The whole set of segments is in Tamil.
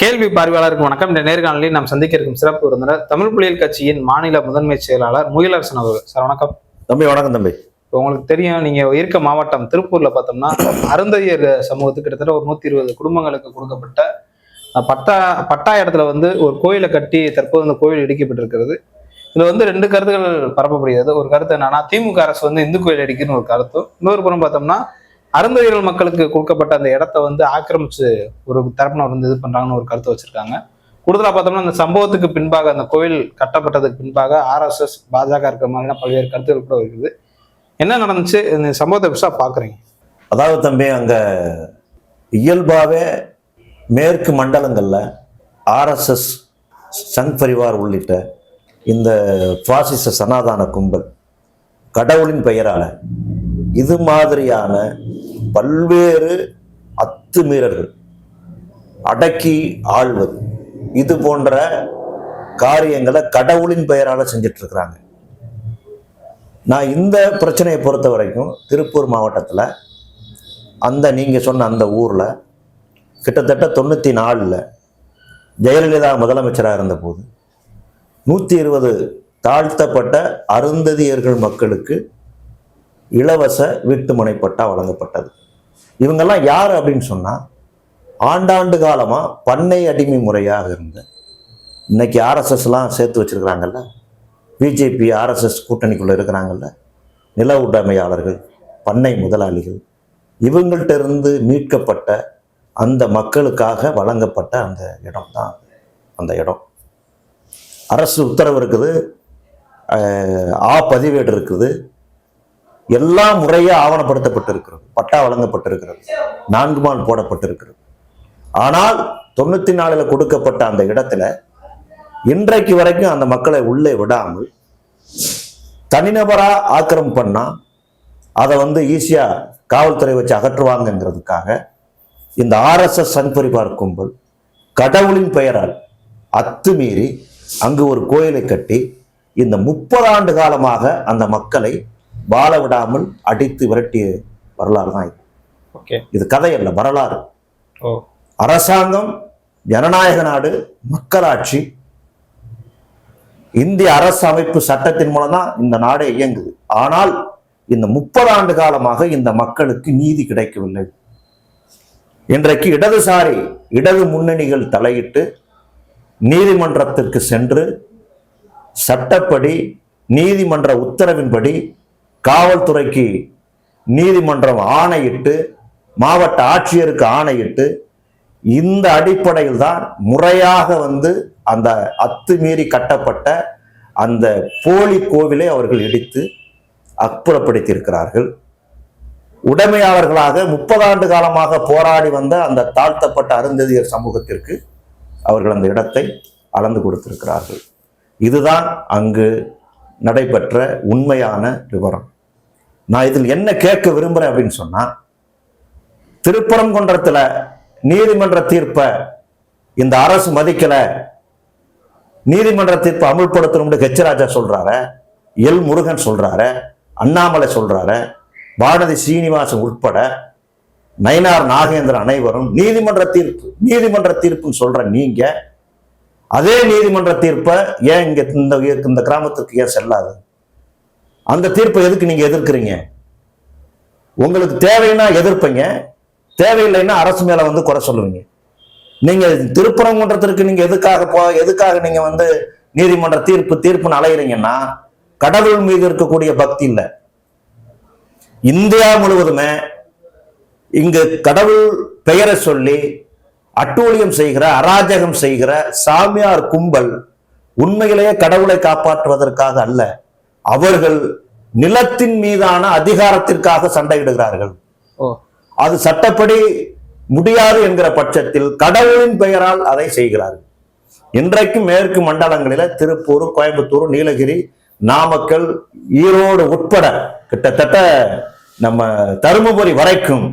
கேள்வி பார்வையாளருக்கு வணக்கம். இந்த நேர்காணலில் நாம் சந்திக்க இருக்கும் சிறப்பு விருந்தினர் தமிழ் புலிகள் கட்சியின் மாநில முதன்மை செயலாளர் முகிலரசன் அவர்கள். சார் வணக்கம். தம்பி வணக்கம் தம்பி. இப்போ உங்களுக்கு தெரியும் நீங்க இருக்க மாவட்டம் திருப்பூர்ல பார்த்தோம்னா அருந்தையர் சமூகத்துக்கு கிட்டத்தட்ட ஒரு நூத்தி இருபது குடும்பங்களுக்கு கொடுக்கப்பட்ட பட்டா பட்டா இடத்துல வந்து ஒரு கோயிலை கட்டி தற்போது அந்த கோயில் இடிக்கப்பட்டிருக்கிறது. இதுல வந்து ரெண்டு கருத்துக்கள் பரப்பப்படுகிறது. ஒரு கருத்து என்னன்னா திமுக அரசு வந்து இந்து கோயில் இடிக்குன்னு ஒரு கருத்தும் இன்னொரு புறம் பார்த்தோம்னா அருந்தையர்கள் மக்களுக்கு கொடுக்கப்பட்ட அந்த இடத்த வந்து ஆக்கிரமிச்சு ஒரு தரப்பினர் வந்து இது பண்றாங்கன்னு ஒரு கருத்து வச்சிருக்காங்க. கூடுதலாக பார்த்தோம்னா அந்த சம்பவத்துக்கு பின்பாக அந்த கோவில் கட்டப்பட்டதுக்கு பின்பாக ஆர்எஸ்எஸ் பாஜக இருக்கிற மாதிரிலாம் பல்வேறு கருத்துக்கள் கூட இருக்குது. என்ன நடந்துச்சு? இந்த சம்பவத்தை பெருசாக பார்க்குறீங்க அதாவது தம்பி அங்கே இயல்பாகவே மேற்கு மண்டலங்களில் ஆர்எஸ்எஸ் சங் பரிவார் உள்ளிட்ட இந்த பாசிச சனாதான கும்பல் கடவுளின் பெயரால் இது மாதிரியான பல்வேறு அத்துமீறல்கள் அடக்கி ஆள்வது. இது போன்ற காரியங்களை கடவுளின் பெயரால் செஞ்சிட்டு இருக்கிறாங்க நான் இந்த பிரச்சனையை பொறுத்த வரைக்கும் திருப்பூர் மாவட்டத்தில் அந்த நீங்கள் சொன்ன அந்த ஊரில் கிட்டத்தட்ட தொண்ணூற்றி நாலில் ஜெயலலிதா முதலமைச்சராக இருந்தபோது நூற்றி இருபது தாழ்த்தப்பட்ட அருந்ததியர்கள் மக்களுக்கு இலவச வீட்டுமனை பட்டா வழங்கப்பட்டது. இவங்கெல்லாம் யார் அப்படின்னு சொன்னால் ஆண்டாண்டு காலமாக பண்ணை அடிமை முறையாக இருந்த இன்னைக்கு ஆர்எஸ்எஸ்லாம் சேர்த்து வச்சிருக்கிறாங்கல்ல? பிஜேபி ஆர்எஸ்எஸ் கூட்டணிக்குள்ளே இருக்கிறாங்கல்ல? நில உடைமையாளர்கள் பண்ணை முதலாளிகள் இவங்கள்ட்ட இருந்து மீட்கப்பட்ட அந்த மக்களுக்காக வழங்கப்பட்ட அந்த இடம் தான் அந்த இடம். அரசு உத்தரவு இருக்குது ஆ பதிவேடு இருக்குது எல்லாம் முறையாக ஆவணப்படுத்தப்பட்டிருக்கிறது. பட்டா வழங்கப்பட்டிருக்கிறது. நான்கு மால் போடப்பட்டிருக்கிறது. ஆனால் தொண்ணூற்றி நாலில் கொடுக்கப்பட்ட அந்த இடத்துல இன்றைக்கு வரைக்கும் அந்த மக்களை உள்ளே விடாமல் தனிநபரா ஆக்கிரமம் பண்ணா அதை வந்து ஈஸியா காவல்துறை வச்சு அகற்றுவாங்கங்கிறதுக்காக இந்த ஆர்எஸ்எஸ் சங் கும்பல் கடவுளின் பெயரால் அத்துமீறி அங்கு ஒரு கோயிலை கட்டி இந்த முப்பது ஆண்டு காலமாக அந்த மக்களை வாழ விடாமல் அடித்து விரட்டிய வரலாறு தான் இது. ஓகே. இது கதையல்ல வரலாறு. அரசாங்கம் ஜனநாயக நாடு மக்களாட்சி இந்திய அரசு அமைப்பு சட்டத்தின் மூலம் தான் இந்த நாடே இயங்குது. ஆனால் இந்த முப்பது ஆண்டு காலமாக இந்த மக்களுக்கு நீதி கிடைக்கவில்லை. இன்றைக்கு இடதுசாரி இடது முன்னணிகள் தலையிட்டு நீதிமன்றத்திற்கு சென்று சட்டப்படி நீதிமன்ற உத்தரவின்படி காவல்துறைக்கு நீதிமன்றம் ஆணையிட்டு மாவட்ட ஆட்சியருக்கு ஆணையிட்டு இந்த அடிப்படையில் தான் முறையாக வந்து அந்த அத்துமீறி கட்டப்பட்ட அந்த போலி கோவிலை அவர்கள் இடித்து அப்புறப்படுத்தியிருக்கிறார்கள். உடைமையாளர்களாக முப்பது ஆண்டு காலமாக போராடி வந்த அந்த தாழ்த்தப்பட்ட அருந்ததியர் சமூகத்திற்கு அவர்கள் அந்த இடத்தை அளந்து கொடுத்திருக்கிறார்கள். இதுதான் அங்கு நடைபெற்ற உண்மையான விவரம். நான் இதில் என்ன கேட்க விரும்புறேன் அப்படின்னு சொன்னால் திருப்பரங்குன்றத்தில் நீதிமன்ற தீர்ப்பை இந்த அரசு மதிக்கலை. நீதிமன்ற தீர்ப்பை அமுல்படுத்தணும்னு ஹெச்ராஜா ராஜா எல் முருகன் சொல்கிறாரு அண்ணாமலை சொல்கிறாரு வானதி சீனிவாசன் உட்பட நயினார் நாகேந்திரன் அனைவரும் நீதிமன்ற தீர்ப்பு நீதிமன்ற தீர்ப்புன்னு சொல்கிற நீங்கள் அதே நீதிமன்ற தீர்ப்பை ஏன் இங்கே இந்த இந்த கிராமத்துக்கு ஏன் செல்லாது? அந்த தீர்ப்பை எதுக்கு நீங்க எதிர்க்கிறீங்க? உங்களுக்கு தேவைன்னா எதிர்ப்பீங்க. தேவையில்லைன்னா அரசு மேல வந்து குறை சொல்லுவீங்க. நீங்க திருப்பரங்குன்றத்திற்கு நீங்க எதுக்காக போ எதுக்காக நீங்க வந்து நீதிமன்ற தீர்ப்பு தீர்ப்புன்னு அலையிறீங்கன்னா கடவுள் மீது இருக்கக்கூடிய பக்தி இல்லை. இந்தியா முழுவதுமே இங்கு கடவுள் பெயரை சொல்லி அட்டூழியம் செய்கிற அராஜகம் செய்கிற சாமியார் கும்பல் உண்மையிலேயே கடவுளை காப்பாற்றுவதற்காக அல்ல. அவர்கள் நிலத்தின் மீதான அதிகாரத்திற்காக சண்டையிடுகிறார்கள். அது சட்டப்படி முடியாது என்கிற பட்சத்தில் கடவுளின் பெயரால் அதை செய்கிறார்கள். இன்றைக்கும் மேற்கு மண்டலங்களில திருப்பூர் கோயம்புத்தூர் நீலகிரி நாமக்கல் ஈரோடு உட்பட கிட்டத்தட்ட நம்ம தருமபுரி வரைக்கும்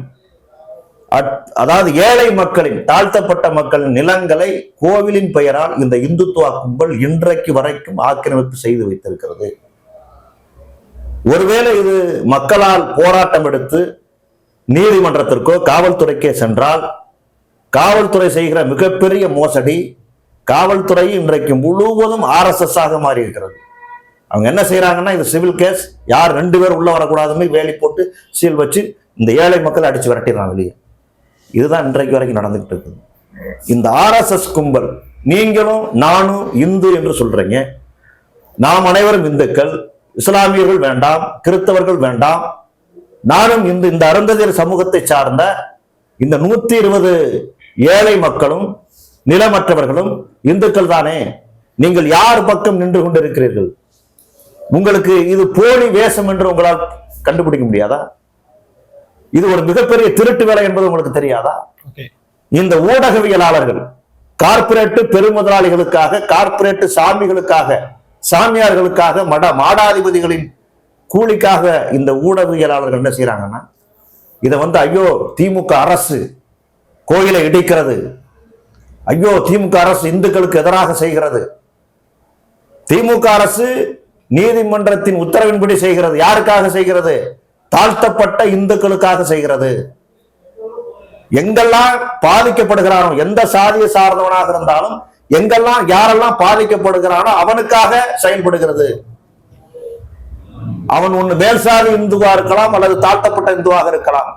அத்- அதாவது ஏழை மக்களின் தாழ்த்தப்பட்ட மக்களின் நிலங்களை கோவிலின் பெயரால் இந்த இந்துத்துவ கும்பல் இன்றைக்கு வரைக்கும் ஆக்கிரமிப்பு செய்து வைத்திருக்கிறது. ஒருவேளை இது மக்களால் போராட்டம் எடுத்து நீதிமன்றத்திற்கோ காவல்துறைக்கே சென்றால் காவல்துறை செய்கிற மிகப்பெரிய மோசடி காவல்துறை இன்றைக்கு முழுவதும் ஆர்எஸ்எஸ் ஆக மாறி இருக்கிறது அவங்க என்ன செய்யறாங்கன்னா இது சிவில் கேஸ் யார் ரெண்டு பேர் உள்ள வரக்கூடாதுன்னு வேலி போட்டு சீல் வச்சு இந்த ஏழை மக்களை அடிச்சு விரட்டிடுறாங்க வெளியே. இதுதான் இன்றைக்கு வரைக்கும் நடந்துகிட்டு இருக்குது. இந்த ஆர்எஸ்எஸ் கும்பல் நீங்களும் நானும் இந்து என்று சொல்றீங்க. நாம் அனைவரும் இந்துக்கள். இஸ்லாமியர்கள் வேண்டாம் கிறிஸ்தவர்கள் வேண்டாம். நானும் இந்த இந்த அருந்ததியர் சமூகத்தை சார்ந்த இந்த நூத்தி இருபது ஏழை மக்களும் நிலமற்றவர்களும் இந்துக்கள் தானே நீங்கள் யார் பக்கம் நின்று கொண்டிருக்கிறீர்கள்? உங்களுக்கு இது போலி வேஷம் என்று உங்களால் கண்டுபிடிக்க முடியாதா? இது ஒரு மிகப்பெரிய திருட்டு வேலை என்பது உங்களுக்கு தெரியாதா? இந்த ஊடகவியலாளர்கள் கார்ப்பரேட் பெருமுதலாளிகளுக்காக கார்ப்பரேட் சாமிகளுக்காக சாமியார்களுக்காக மட மாடாதிபதிகளின் கூலிக்காக இந்த ஊடகவியலாளர்கள் என்ன செய்யறாங்கன்னா இதை வந்து ஐயோ திமுக அரசு கோயிலை இடிக்கிறது. ஐயோ திமுக அரசு இந்துக்களுக்கு எதிராக செய்கிறது. திமுக அரசு நீதிமன்றத்தின் உத்தரவின்படி செய்கிறது. யாருக்காக செய்கிறது? தாழ்த்தப்பட்ட இந்துக்களுக்காக செய்கிறது. எங்கெல்லாம் பாதிக்கப்படுகிறானோ எந்த சாதியை சார்ந்தவனாக இருந்தாலும் எங்கெல்லாம் யாரெல்லாம் பாதிக்கப்படுகிறானோ அவனுக்காக செயல்படுகிறது. அவன் ஒண்ணு மேல்சாதி இந்துவா இருக்கலாம் அல்லது தாழ்த்தப்பட்ட இந்துவாக இருக்கலாம்.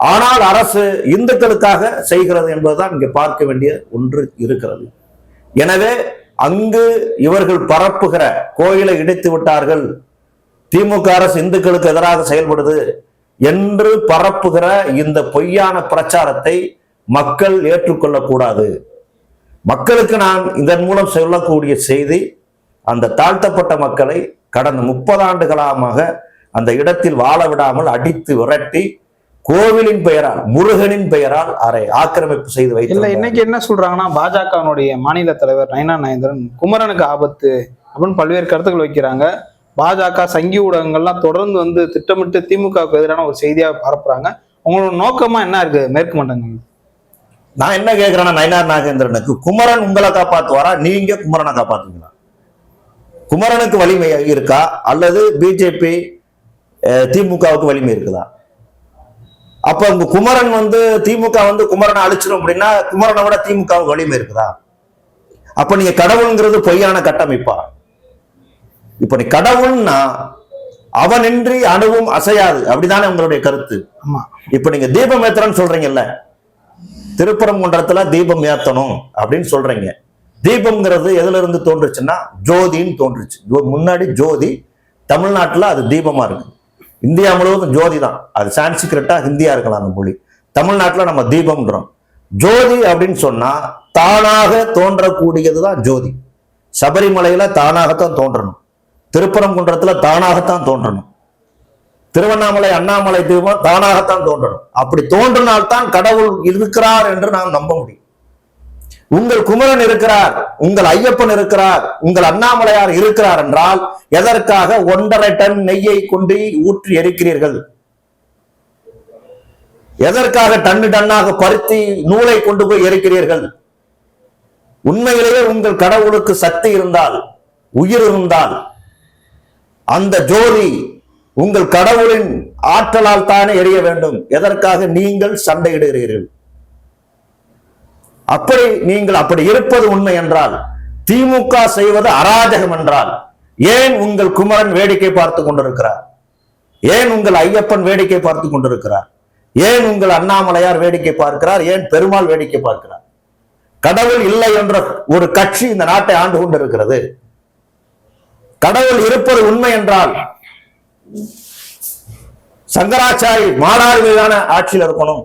ஆனால் அரசு இந்துக்களுக்காக செய்கிறது என்பதுதான் இங்கே பார்க்க வேண்டிய ஒன்று இருக்கிறது. எனவே அங்கு இவர்கள் பரப்புகிற கோயிலை இடித்து விட்டார்கள். திமுக அரசு இந்துக்களுக்கு எதிராக செயல்படுது என்று பரப்புகிற இந்த பொய்யான பிரச்சாரத்தை மக்கள் ஏற்றுக்கொள்ளக்கூடாது. மக்களுக்கு நான் இதன் மூலம் சொல்லக்கூடிய செய்தி அந்த தாழ்த்தப்பட்ட மக்களை கடந்த முப்பது ஆண்டுகளாக அந்த இடத்தில் வாழ விடாமல் அடித்து விரட்டி கோவிலின் பெயரால் முருகனின் பெயரால் அறை ஆக்கிரமிப்பு செய்து இல்ல வைத்து இன்னைக்கு என்ன சொல்றாங்கன்னா பாஜகவினுடைய மாநில தலைவர் நயனா நயந்திரன் குமரனுக்கு ஆபத்து அப்படின்னு பல்வேறு கருத்துக்கள் வைக்கிறாங்க. பாஜக சங்கி ஊடகங்கள்லாம் தொடர்ந்து வந்து திட்டமிட்டு திமுகவுக்கு எதிரான ஒரு செய்தியா பரப்புறாங்க. உங்களோட நோக்கமா என்ன இருக்கு? மேற்கு மண்டங்கள் நான் என்ன கேட்கிறேன்னா நயனார் நாகேந்திரனுக்கு குமரன் உங்களை காப்பாத்துவாரா? நீங்க குமரனை காப்பாத்துவீங்களா? குமரனுக்கு வலிமை இருக்கா? அல்லது பிஜேபி திமுகவுக்கு வலிமை இருக்குதா? அப்ப உங்க குமரன் வந்து திமுக வந்து குமரனை அழிச்சிடும் அப்படின்னா குமரனை விட திமுகவுக்கு வலிமை இருக்குதா? அப்ப நீங்க கடவுள்ங்கிறது பொய்யான கட்டமைப்பா? இப்ப நீ கடவுள்னா அவனின்றி அணுவும் அசையாது. அப்படிதானே உங்களுடைய கருத்து. இப்ப நீங்க தீபம் ஏத்துறன்னு சொல்றீங்கல்ல திருப்பரங்குன்றத்துல தீபம் ஏத்தணும் அப்படின்னு சொல்றீங்க. தீபம்ங்கிறது எதுல இருந்து தோன்றுச்சுன்னா ஜோதின்னு தோன்றுச்சு. ஜோ- முன்னாடி ஜோதி தமிழ்நாட்டுல அது தீபமா இருக்கு. இந்தியா முழுவதும் ஜோதி தான். அது சான்ஸ்கிரிட்டா ஹிந்தியா இருக்கலாம் அந்த மொழி. தமிழ்நாட்டுல நம்ம தீபம்ன்றோம். ஜோதி அப்படின்னு சொன்னா தானாக தோன்றக்கூடியதுதான் ஜோதி. சபரிமலையில தானாகத்தான் தோன்றணும். திருப்பரங்குன்றத்துல தானாகத்தான் தோன்றணும். திருவண்ணாமலை அண்ணாமலை தீபம் தானாகத்தான் தோன்றணும். அப்படி தோன்றினால்தான் கடவுள் இருக்கிறார் என்று நாம் நம்ப முடியும். உங்கள் குமரன் இருக்கிறார் உங்கள் ஐயப்பன் இருக்கிறார் உங்கள் அண்ணாமலையார் இருக்கிறார் என்றால் எதற்காக ஒன்றரை டன் நெய்யை கொண்டு ஊற்றி எரிக்கிறீர்கள்? எதற்காக டன்னு டன்னாக பருத்தி நூலை கொண்டு போய் எரிக்கிறீர்கள்? உண்மையிலேயே உங்கள் கடவுளுக்கு சக்தி இருந்தால் உயிர் இருந்தால் அந்த ஜோதி உங்கள் கடவுளின் ஆற்றலால் தானே எரிய வேண்டும். எதற்காக நீங்கள் சண்டையிடுகிறீர்கள்? அப்படி நீங்கள் அப்படி இருப்பது உண்மை என்றால் திமுக செய்வது அராஜகம் என்றால் ஏன் உங்கள் குமரன் வேடிக்கை பார்த்து கொண்டிருக்கிறார்? ஏன் உங்கள் ஐயப்பன் வேடிக்கை பார்த்து கொண்டிருக்கிறார்? ஏன் உங்கள் அண்ணாமலையார் வேடிக்கை பார்க்கிறார்? ஏன் பெருமாள் வேடிக்கை பார்க்கிறார்? கடவுள் இல்லை என்ற ஒரு கட்சி இந்த நாட்டை ஆண்டு கொண்டிருக்கிறது. கடவுள் இருப்பது உண்மை என்றால் சங்கராச்சாரி மாணார்மையான ஆட்சியில் இருக்கணும்.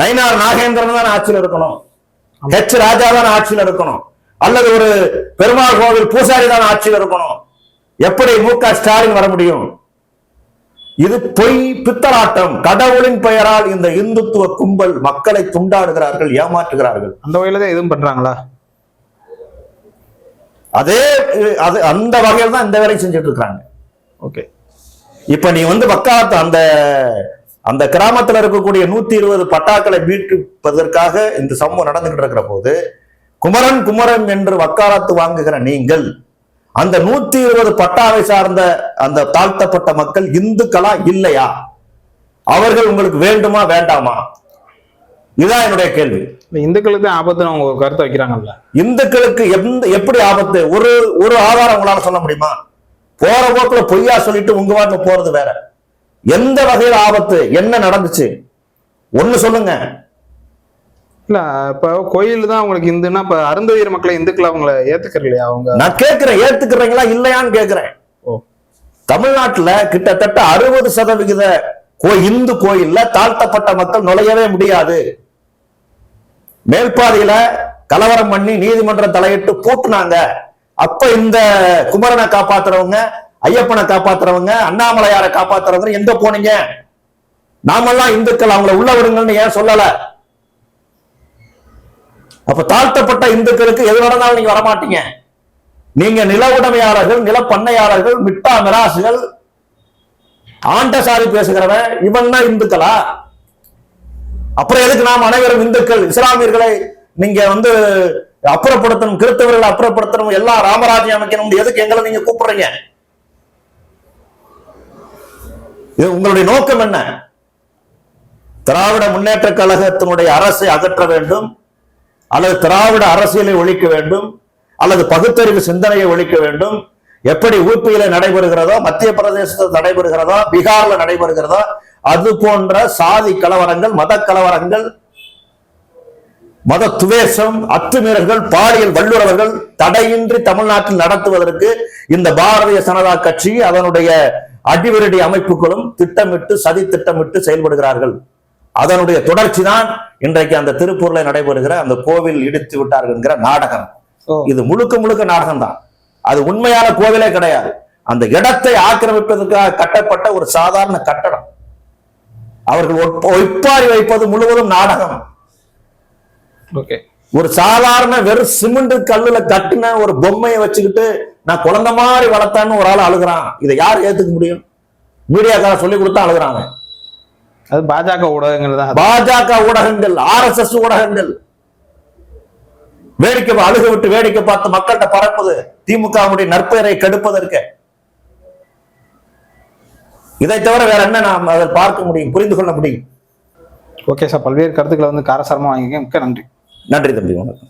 நயினார் நாகேந்திரன் தான் ஆட்சியில் இருக்கணும். ஹெச் ராஜா தான் ஆட்சியில் இருக்கணும். அல்லது ஒரு பெருமாள் கோவில் பூசாரி தான் ஆட்சியில் இருக்கணும். எப்படி மு க ஸ்டாலின் வர முடியும்? இது பொய் பித்தலாட்டம். கடவுளின் பெயரால் இந்த இந்துத்துவ கும்பல் மக்களை துண்டாடுகிறார்கள் ஏமாற்றுகிறார்கள். அந்த வகையில தான் எதுவும் பண்றாங்களா? அதே அது அந்த வகையில் தான் இந்த வேலையை செஞ்சுட்டு இருக்கிறாங்க ஓகே இப்போ நீ வந்து வக்காலத்து அந்த அந்த கிராமத்தில் இருக்கக்கூடிய நூத்தி இருபது பட்டாக்களை மீட்பதற்காக இந்த சம்பவம் நடந்துகிட்டு இருக்கிற போது குமரன் குமரன் என்று வக்காலத்து வாங்குகிற நீங்கள் அந்த நூத்தி இருபது பட்டாவை சார்ந்த அந்த தாழ்த்தப்பட்ட மக்கள் இந்துக்களா இல்லையா? அவர்கள் உங்களுக்கு வேண்டுமா வேண்டாமா? இதுதான் என்னுடைய கேள்வி. இந்துக்களுக்கு தான் ஆபத்துன்னு அவங்க கருத்தை வைக்கிறாங்கல்ல. இந்துக்களுக்கு எந்த எப்படி ஆபத்து? ஒரு ஒரு ஆதாரம் உங்களால சொல்ல முடியுமா? போற போக்குல பொய்யா சொல்லிட்டு உங்க வாட்டில் போறது வேற. எந்த வகையில ஆபத்து? என்ன நடந்துச்சு? ஒண்ணு சொல்லுங்க. இல்ல இப்ப கோயில் தான் அவங்களுக்கு இந்துன்னா இப்ப அருந்ததியர் மக்களை இந்துக்கள் அவங்கள ஏத்துக்கிற இல்லையா அவங்க? நான் கேட்கிறேன் ஏத்துக்கிறீங்களா இல்லையான்னு கேட்கிறேன் தமிழ்நாட்டுல கிட்டத்தட்ட அறுபது சதவிகித இந்து கோயில்ல தாழ்த்தப்பட்ட மக்கள் நுழையவே முடியாது. மேல்பாதியில கலவரம் பண்ணி நீதிமன்றம் தலையிட்டு பூட்டுனாங்க. அப்ப இந்த குமரனை காப்பாத்துறவங்க ஐயப்பனை காப்பாத்துறவங்க அண்ணாமலையாரை காப்பாத்துறவங்க எங்க போனீங்க? நாமெல்லாம் இந்துக்கள் அவங்கள உள்ள விடுங்கன்னு ஏன் சொல்லல? அப்ப தாழ்த்தப்பட்ட இந்துக்களுக்கு எது நடந்தாலும் நீங்க வரமாட்டீங்க. நீங்க நில உடமையாளர்கள் நிலப்பண்ணையாளர்கள் மிட்டா மிராசுகள் ஆண்டசாரி பேசுகிறவன் இவன் தான் இந்துக்களா? அப்புறம் எதுக்கு நாம் அனைவரும் இந்துக்கள் இஸ்லாமியர்களை நீங்க வந்து அப்புறப்படுத்தணும் கிறிஸ்தவர்களை அப்புறப்படுத்தணும் எல்லாம் ராமராஜ்யம் அமைக்கணும் எதுக்கு எங்களை நீங்க கூப்பிடுறீங்க? இது உங்களுடைய நோக்கம் என்ன? திராவிட முன்னேற்ற கழகத்தினுடைய அரசை அகற்ற வேண்டும் அல்லது திராவிட அரசியலை ஒழிக்க வேண்டும் அல்லது பகுத்தறிவு சிந்தனையை ஒழிக்க வேண்டும். எப்படி ஊபியில நடைபெறுகிறதோ மத்திய பிரதேசத்தில் நடைபெறுகிறதோ பீகார்ல நடைபெறுகிறதோ அது போன்ற சாதி கலவரங்கள் மத கலவரங்கள் மத துவேஷம் அத்துமீறல்கள் பாலியல் வல்லுறவர்கள் தடையின்றி தமிழ்நாட்டில் நடத்துவதற்கு இந்த பாரதிய ஜனதா கட்சி அதனுடைய அடிவிரடி அமைப்புகளும் திட்டமிட்டு சதி திட்டமிட்டு செயல்படுகிறார்கள். அதனுடைய தொடர்ச்சி தான் இன்றைக்கு அந்த திருப்பூர்ல நடைபெறுகிற அந்த கோவில் இடித்து விட்டார்கள் என்கிற நாடகம். இது முழுக்க முழுக்க நாடகம் தான் அது உண்மையான கோவிலே கிடையாது. அந்த இடத்தை ஆக்கிரமிப்பதற்காக கட்டப்பட்ட ஒரு சாதாரண கட்டடம். அவர்கள் ஒப்ப- ஒப்பாரி வைப்பது முழுவதும் நாடகம். ஓகே. ஒரு சாதாரண வெறும் சிமெண்ட் கல்லுல கட்டின ஒரு பொம்மையை வச்சுக்கிட்டு நான் குழந்தை மாதிரி வளர்த்தான்னு ஒரு ஆள் அழுகுறான். இதை யார் ஏத்துக்க முடியும்? மீடியாக்கார சொல்லி கொடுத்தா அழுகுறாங்க. அது பாஜக ஊடகங்கள் தான். பாஜக ஊடகங்கள் ஆர்எஸ்எஸ் ஊடகங்கள். வேடிக்கை அழுக விட்டு வேடிக்கை பார்த்து மக்கள்கிட்ட பரப்புது. திமுகவுடைய நற்பெயரை கெடுப்பதற்கு. இதை தவிர வேற என்ன நாம் அதை பார்க்க முடியும் புரிந்து கொள்ள முடியும்? ஓகே சார் பல்வேறு கருத்துக்களை வந்து காரசாரமா வாங்கிக்க மிக்க நன்றி. நன்றி தம்பி வணக்கம்.